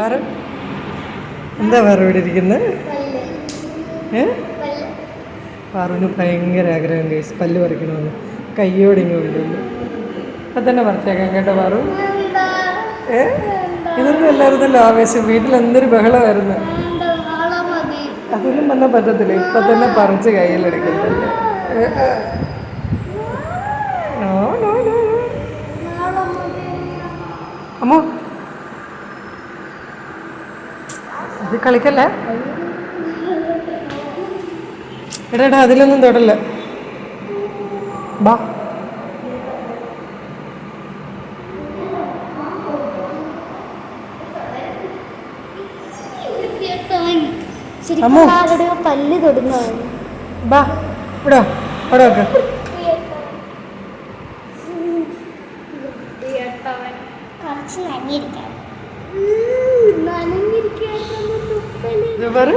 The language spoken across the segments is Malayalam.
പാറു എന്താ വേറെ ഇവിടെ ഇരിക്കുന്നത് ഏ? പാറുവിന് ഭയങ്കര ആഗ്രഹം കേസ് പല്ല് പറിക്കണമെന്ന്. കയ്യോടെ ഇങ്ങനെ കൊണ്ടുവന്നു അപ്പം തന്നെ പറിച്ചേക്കാം കേട്ടോ പാറു. ഏ? ഇതൊന്നും അല്ലായിരുന്നല്ലോ ആവേശം. വീട്ടിൽ എന്തൊരു ബഹളമായിരുന്നു. അതൊന്നും പറഞ്ഞാൽ പറ്റത്തില്ല. ഇപ്പം തന്നെ പറിച്ച് കയ്യിലെടുക്കുന്നുണ്ട് നോ, നോ, നോ. അമ്മോ ഇത് കളിക്കല്ലേ? എടാ എടാ അതിലൊന്നും തൊടല്ല. ബാ. പല്ല് തൊടുന്നതാണ്. ബാ. ഇവിടെ ഇവിടെ വെക്ക് കുറച്ച് നനഞ്ഞിരിക്കാം ഇത് പറ.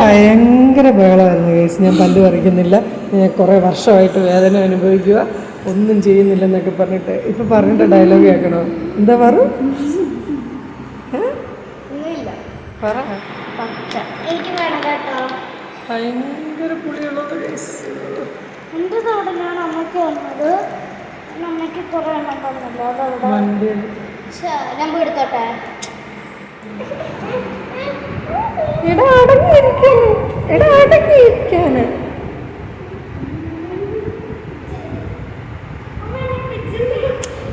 ഭയങ്കര ബഹളമായിരുന്നു കേസ്. ഞാൻ പല്ല് പറിക്കുന്നില്ല. ഞാൻ കുറേ വർഷമായിട്ട് വേദന അനുഭവിക്കുക. ഒന്നും ചെയ്യുന്നില്ലെന്നൊക്കെ പറഞ്ഞിട്ട് ഇപ്പം പറഞ്ഞിട്ട് ഡയലോഗ് കേൾക്കണോ? എന്താ പറ? ഭയങ്കര പുളിയുള്ളത് കേസ്. എന്റെ തോടനാണ് അമ്മയ്ക്ക് വന്നത്? അമ്മയ്ക്ക് കുറെ എണ്ണം തന്നല്ലോ? അതവിടെ വണ്ടി നമ്പർ എടുത്തോട്ടെ എടാ അടങ്ങിയിരിക്കാൻ എടാ അടങ്ങിയിരിക്കാന്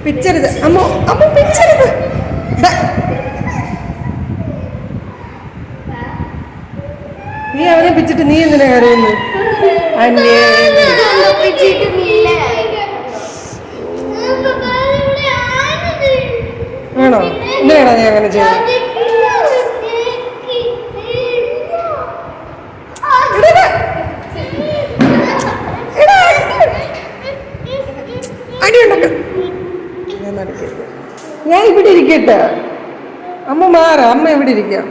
പിച്ചരുത് അമ്മോ അമ്മ പിച്ചരുത്. നീ അവനെ പിച്ചിട്ട് നീ എന്തിനാ കരയുന്നു? അന്നേ ആണോ എന്തിനാണോ നീ അങ്ങനെ ചെയ്യുന്നത് ഞാൻ ഇവിടെ ഇരിക്കട്ടെ. അമ്മ മാറാം അമ്മ ഇവിടെ ഇരിക്കാം.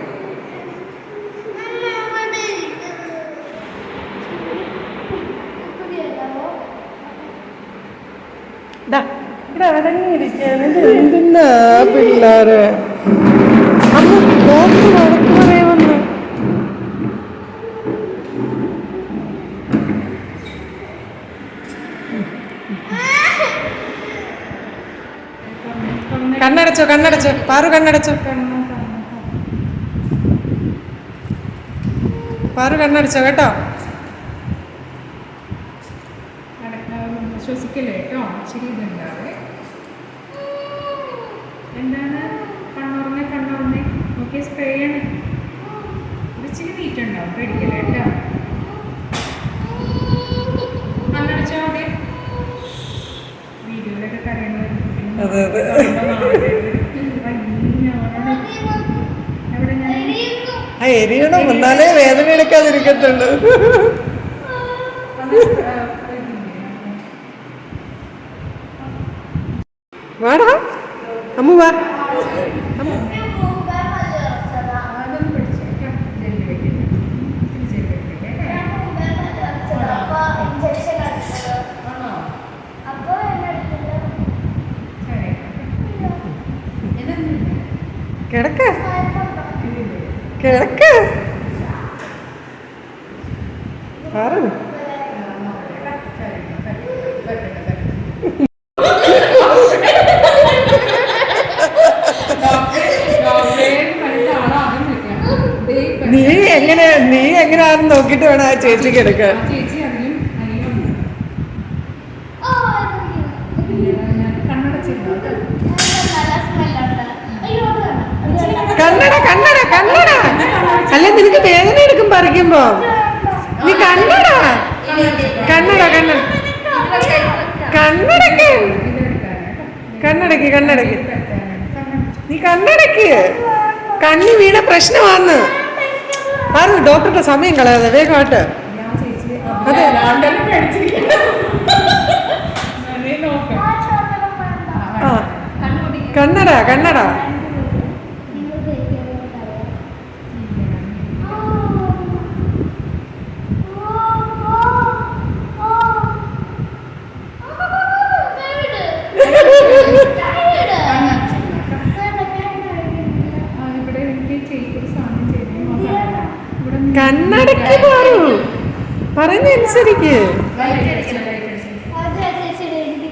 എന്തിന്നാ പിള്ളേര്? അമ്മ കണ്ണടച്ചോ കണ്ണടച്ചോ. പാറു കണ്ണടച്ചോ. പാറു കണ്ണടച്ചോ കേട്ടോ? ശ്വസിക്കല്ലേ കേട്ടോ? ശരി ഇതുണ്ടാവേ എന്നാലേ വേദന എടുക്കാതിരിക്കത്തുള്ളൂ വാടാ അമ്മ വാ. കിടക്ക. അതൊന്ന് പിടിച്ചേക്കാം ജെല്ല് വെക്കട്ടെ ഇത്തിരി ജെല്ല് വെക്കട്ടെ ആണോ ശരി ഇതൊന്നും കിടക്ക കിടക്ക പാറു നീ എങ്ങനെ നീ എങ്ങനെ ആരും നോക്കിട്ട് വേണം ആ ചേച്ചി കിടക്കാൻ കണ്ണട കണ്ണട കണ്ണട. അല്ലെ നിനക്ക് വേദന എടുക്കും പറിക്കുമ്പോ? നീ കണ്ണട. കണ്ണട കണ്ണട. കണ്ണടക്ക്. കണ്ണടക്ക് കണ്ണടക്ക്. നീ കണ്ണടക്ക്. കണ്ണി വീണ പ്രശ്നമാന്ന്. പറഞ്ഞു ഡോക്ടറുടെ സമയം കളയാതെ? വേഗമായിട്ട് അതെ. ആ. കണ്ണട കണ്ണട കണ്ണടക്ക് പാറു പറയുന്ന അനുസരിക്ക് ലൈറ്റ് അടിക്കണം ലൈറ്റ് അടിക്കണം അത് ചേച്ചിയുടെ എഴുതി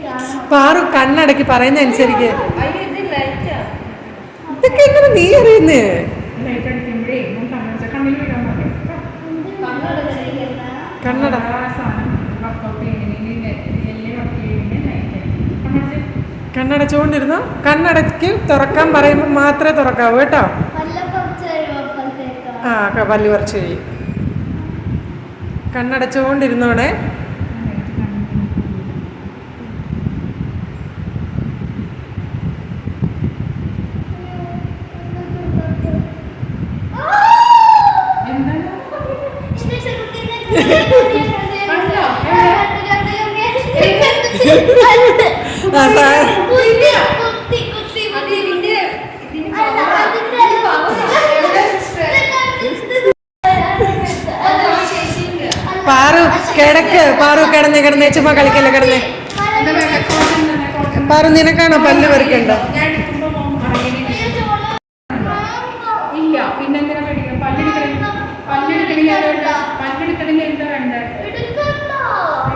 കാണാം പാറു കണ്ണടക്കി പറയുന്ന അനുസരിക്ക്. ഇതൊക്കെ എങ്ങനെ നീ അറിയുന്നേ? കണ്ണോട്. കണ്ണടച്ചുകൊണ്ടിരുന്നു? കണ്ണടയ്ക്ക് തുറക്കാൻ പറയുമ്പോൾ മാത്രമേ തുറക്കാവൂ കേട്ടോ? ആ പല്ല് കുറച്ച് കഴിയും. കണ്ണടച്ചുകൊണ്ടിരുന്നോണേ എന്താണ് ആ, സാ- പാറു കിടക്ക് പാറു കിടന്ന് കിടന്ന് ചുമ്മാ കളിക്കല്ലേ കിടന്ന്? പാറു നിനക്കാണോ പല്ല് ഞാൻ വേണ്ടത്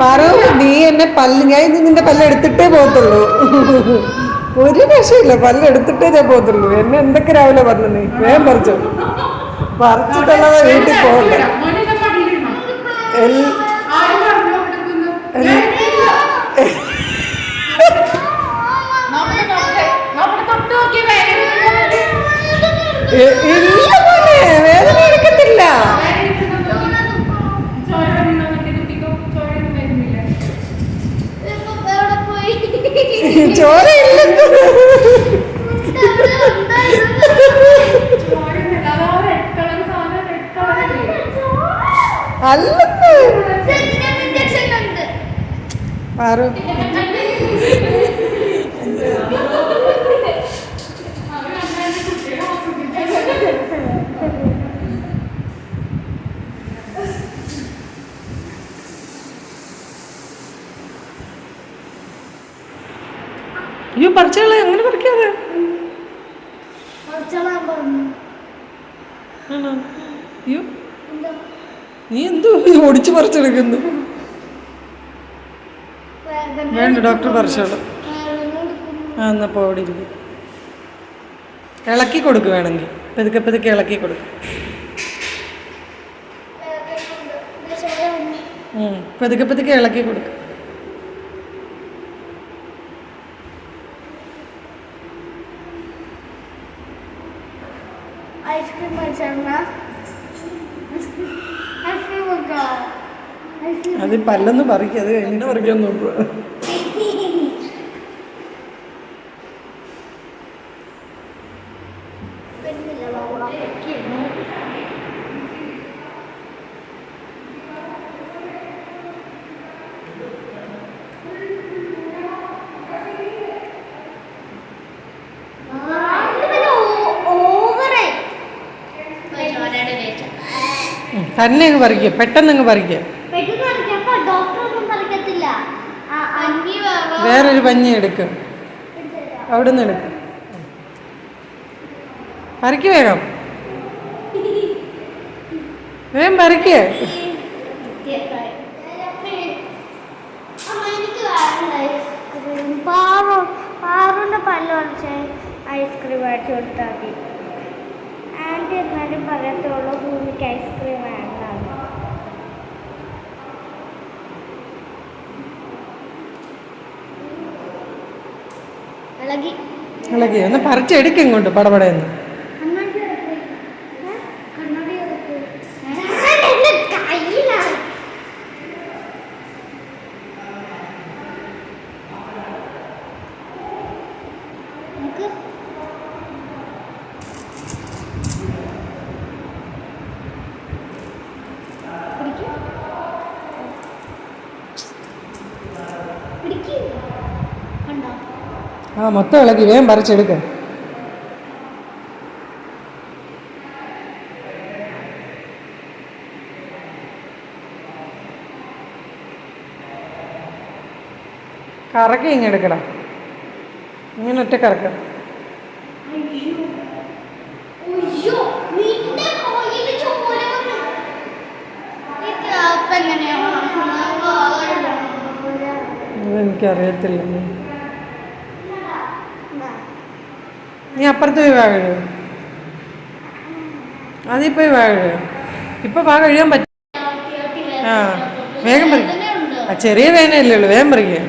പാറു നീ എന്നെ പല്ല് ഞാൻ ഇന്ന് നിന്റെ പല്ല് എടുത്തിട്ടേ പോകത്തുള്ളൂ. ഒരു രക്ഷയില്ല പല്ല് എടുത്തിട്ടേ ഞാൻ പോകത്തുള്ളൂ. എന്നെ എന്തൊക്കെ രാവിലെ പറഞ്ഞു നീ? വേഗം പറിച്ചു. പറിച്ചിട്ടുള്ളത് വീട്ടിൽ പോകണ്ട. ഇല്ല. നോക്കിയേ വേദന എടുക്കത്തില്ല. ചോര ഇല്ലെന്ന് അല്ലെന്ന്. പാറു അയ്യോ പറിച്ചുകളെ അങ്ങനെ പറിക്കാതെ. ആണോ? നീ എന്തോ ഓടിച്ചു പറിച്ചെടുക്കുന്നു? വേണ്ട ഡോക്ടർ പറിച്ചോളൂ. ആ എന്നാ പോ അവിടെ ഇരിക്കും. ഇളക്കി കൊടുക്ക് വേണമെങ്കിൽ. പതുക്കെ പതുക്കെ ഇളക്കി കൊടുക്കും. പതുക്കെ പതുക്കെ ഇളക്കി കൊടുക്കും. ഐസ്ക്രീം കഴിച്ചാ അത് പല്ലൊന്നും പറിക്കും അത് കഴിഞ്ഞിട്ട് പറിക്കാൻ നോക്കുക തന്നെ അങ്ങ് പറിക്കുക പെട്ടെന്ന് അങ്ങ് പറിക്കുക വേറെ വേറൊരു പഞ്ഞി എടുക്കും. അവിടെ നിന്ന് എടുക്കും. പറിക്ക് വേഗം. വേഗം പറിക്ക. പാറു പാറുവിന്റെ പല്ല് കുറച്ച് ഐസ്ക്രീം അടിച്ചു കൊടുത്താൽ മതി. ആന്റി എന്നാലും പറയത്തുള്ളൂ ഭൂമിക്ക് ഐസ്ക്രീം വേണ്ട ഇളകി. ഒന്ന് പറിച്ചെടുക്കും ഇങ്ങോട്ട് പടപടയെന്ന് കണ്ണാടി എടുക്ക്. ഏ? കണ്ണാടി എടുക്ക്. ഞാൻ എന്റെ കയ്യിലാണ്. നോക്ക്. പിടിക്ക്. പിടിക്ക്. കണ്ടോ ആ മൊത്തം ഇളകി വേഗം പറിച്ചെടുക്ക. കറക്കി ഇങ്ങെടുക്കടാ ഇങ്ങനെ ഒറ്റ കറക്ക. അയ്യോ അയ്യോ നിന്റെ കോയിൽ ചോര വന്നു അതെനിക്കറിയത്തില്ല നീ അപ്പുറത്ത് പോയി വാ കഴുക. അതിൽ പോയി വാ കഴുക. ഇപ്പൊ വാ കഴിയാൻ പറ്റും ആ വേഗം പറിക്കും ആ ചെറിയ വേനയല്ലേ ഉള്ളൂ വേഗം പറിക്കുക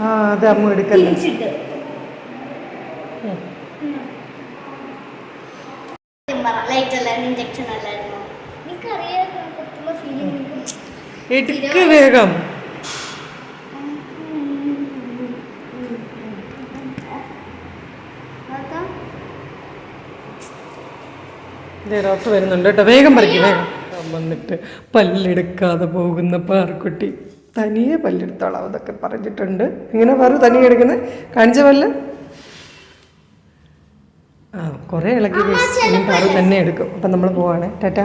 ആ അത് അമ്മ എടുക്കല്ലേ? എടുക്ക് വേഗം അതാ ഡോക്ടർ വരുന്നുണ്ട് കേട്ടോ. വേഗം പറിക്കും വേഗം. വന്നിട്ട് പല്ലെടുക്കാതെ പോകുന്ന പാർക്കുട്ടി തനിയെ പല്ലെടുത്തോളാം അതൊക്കെ പറഞ്ഞിട്ടുണ്ട്. ഇങ്ങനെ പറ തനിയെ എടുക്കുന്നത് കാണിച്ച പല്ല്? ആ കുറേ ഇളക്കി പാറു തന്നെ എടുക്കും. അപ്പം നമ്മൾ പോവാണ്. ടാറ്റാ